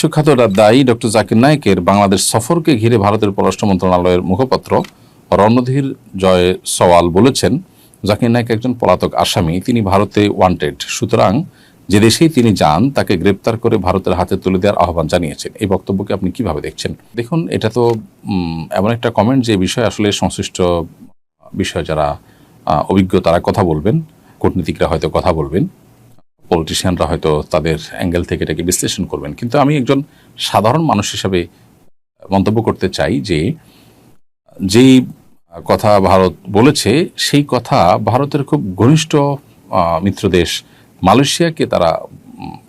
বিশ্বখ্যাত দায়ী ডক্টর জাকির নায়েকের বাংলাদেশ সফরকে ঘিরে ভারতের পররাষ্ট্র মন্ত্রণালয়ের মুখপাত্র রণধীর জয় সওয়াল বলেছেন, জাকির নায়েক একজন পলাতক আসামি, তিনি ভারতে ওয়ান্টেড সুতরাং যে দেশেই তিনি যান, তাকে গ্রেপ্তার করে ভারতের হাতে তুলে দেওয়ার আহ্বান জানিয়েছেন। এই বক্তব্যকে আপনি কীভাবে দেখছেন? দেখুন, এটা তো এমন একটা কমেন্ট যে বিষয়ে আসলে সংশ্লিষ্ট বিষয় যারা অভিজ্ঞ তারা কথা বলবেন, কূটনীতিকরা হয়তো কথা বলবেন। পলিটিশিয়ানরা হয়তো তাদের অ্যাঙ্গেল থেকে এটাকে বিশ্লেষণ করবেন। কিন্তু আমি একজন সাধারণ মানুষ হিসাবে মন্তব্য করতে চাই যে, যেই কথা ভারত বলেছে, সেই কথা ভারতের খুব ঘনিষ্ঠ মিত্র দেশ মালয়েশিয়াকে তারা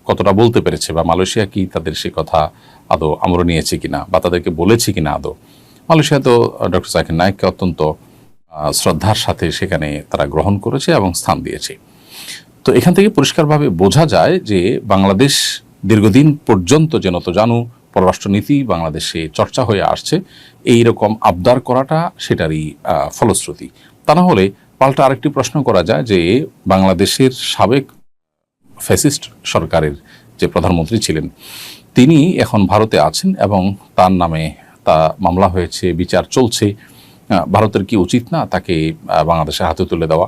কতটা বলতে পেরেছে বা মালয়েশিয়া কি তাদের সেই কথা আদৌ আমর নিয়েছে কিনা বা তাদেরকে বলেছে কিনা আদৌ? মালয়েশিয়া তো ডক্টর জাকির নায়েককে অত্যন্ত শ্রদ্ধার সাথে সেখানে তারা গ্রহণ করেছে এবং স্থান দিয়েছে। তো এখান থেকে পরিষ্কারভাবে বোঝা যায় যে বাংলাদেশ দীর্ঘদিন পর্যন্ত যেন তো জানু পররাষ্ট্রনীতি বাংলাদেশে চর্চা হয়ে আসছে এই রকম আবদার করাটা সেটারই ফলশ্রুতি। তা না হলে পাল্টা আরেকটি প্রশ্ন করা যায় যে বাংলাদেশের সাবেক ফ্যাসিস্ট সরকারের যে প্রধানমন্ত্রী ছিলেন তিনি এখন ভারতে আছেন এবং তার নামে তা মামলা হয়েছে বিচার চলছে। ভারতের কি উচিত না তাকে আহ, বাংলাদেশের হাতে তুলে দেওয়া?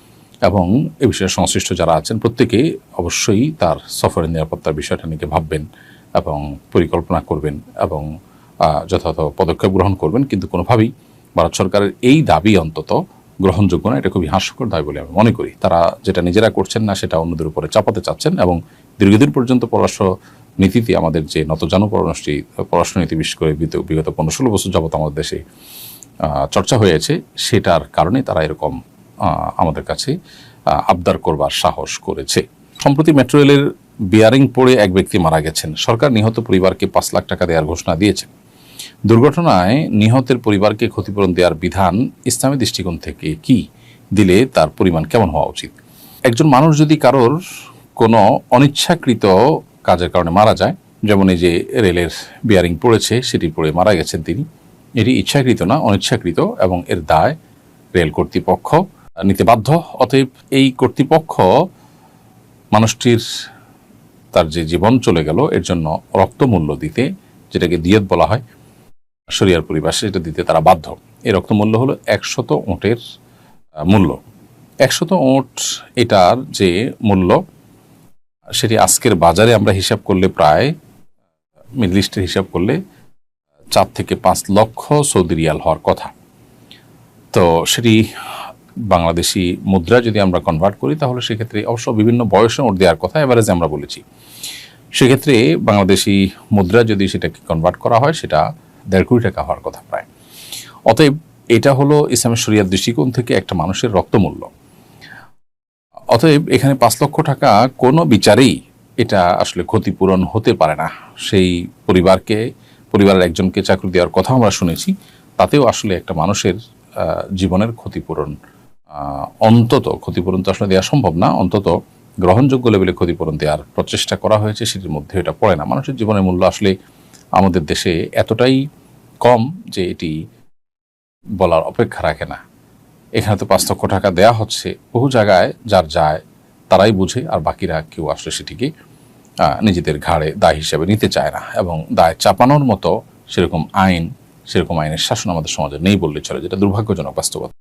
এবং এ বিষয়ে সংশ্লিষ্ট যারা আছেন, প্রত্যেকে অবশ্যই তার সফরের নিরাপত্তার বিষয়টা নিয়ে ভাববেন এবং পরিকল্পনা করবেন এবং যথাযথ পদক্ষেপ গ্রহণ করবেন। কিন্তু কোনোভাবেই ভারত সরকারের এই দাবি অন্তত গ্রহণযোগ্য না। এটা খুবই হাস্যকর দায় বলে আমি মনে করি। তারা যেটা নিজেরা করছেন না, সেটা অন্যদের উপরে চাপাতে চাচ্ছেন এবং দীর্ঘদিন পর্যন্ত পররাষ্ট্র নীতিতে আমাদের যে নতজানু পররাষ্ট্র পররাষ্ট্রনীতি বিশেষ করে বিগত- পনেরো ষোলো বছর যাবত আমাদের দেশে চর্চা হয়েছে, সেটার কারণে তারা এরকম আমাদের কাছে আবদার করবার সাহস করেছে। সম্প্রতি মেট্রো রেলের বিয়ারিং পড়ে এক ব্যক্তি মারা গেছেন। সরকার নিহত পরিবারকে পাঁচ লাখ টাকা দেওয়ার ঘোষণা দিয়েছে। দুর্ঘটনায় নিহতের পরিবারকে ক্ষতিপূরণ দেওয়ার বিধান ইসলামী দৃষ্টিকোণ থেকে কি? দিলে তার পরিমাণ কেমন হওয়া উচিত? একজন মানুষ যদি কারোর কোনো অনিচ্ছাকৃত কাজের কারণে মারা যায়, যেমন এই যে রেলের বিয়ারিং পড়েছে, সেটি পড়ে মারা গেছেন তিনি। এটি ইচ্ছাকৃত না, অনিচ্ছাকৃত এবং এর দায় রেল কর্তৃপক্ষ। নিতে বাধ্য, অতএব এই কর্তৃপক্ষ মানুষটির তার যে জীবন চলে গেল, এর জন্য রক্তমূল্য দিতে, যেটাকে দিয়ত বলা হয়, শরিয়ার পরিভাষে এটা দিতে তারা বাধ্য। এই রক্তমূল্য হলো একশত ওঁটের মূল্য। একশত ওঁট এটার যে মূল্য, সেটি আজকের বাজারে আমরা হিসাব করলে প্রায়, মিডল ইস্টের হিসাব করলে চার থেকে পাঁচ লক্ষ সৌদি রিয়াল হওয়ার কথা। তো সেটি বাংলাদেশি মুদ্রা যদি আমরা কনভার্ট করি, তাহলে সেক্ষেত্রে অবশ্য বিভিন্ন বয়সে ওর দেওয়ার কথা এভারেজ আমরা বলেছি। সেক্ষেত্রে বাংলাদেশি মুদ্রা যদি সেটাকে কনভার্ট করা হয়, সেটা দেড় কোটি টাকা হওয়ার কথা প্রায়। অতএব এটা হলো ইসলামের শরিয়ার দৃষ্টিকোণ থেকে একটা মানুষের রক্তমূল্য। অতএব এখানে পাঁচ লক্ষ টাকা কোনো বিচারেই এটা আসলে ক্ষতিপূরণ হতে পারে না। সেই পরিবারকে, পরিবারের একজনকে চাকরি দেওয়ার কথা আমরা শুনেছি। তাতেও আসলে একটা মানুষের জীবনের ক্ষতিপূরণ অন্তত ক্ষতিপূরণ তো আসলে দেওয়া সম্ভব না, অন্তত গ্রহণযোগ্য লেভেলে ক্ষতিপূরণ দেওয়ার প্রচেষ্টা করা হয়েছে, সেটির মধ্যে এটা পড়ে না। মানুষের জীবনের মূল্য আসলে আমাদের দেশে এতটাই কম যে এটি বলার অপেক্ষা রাখে না। এখানে তো পাঁচ লক্ষ টাকা দেয়া হচ্ছে, বহু জায়গায় যার যায় তারাই বুঝে, আর বাকিরা কেউ আসলে সেটিকে নিজেদের ঘাড়ে দায় হিসেবে নিতে চায় না, এবং দায় চাপানোর মতো সেরকম আইন, সেরকম আইনের শাসন আমাদের সমাজে নেই বললে চলে, যেটা দুর্ভাগ্যজনক বাস্তবতা।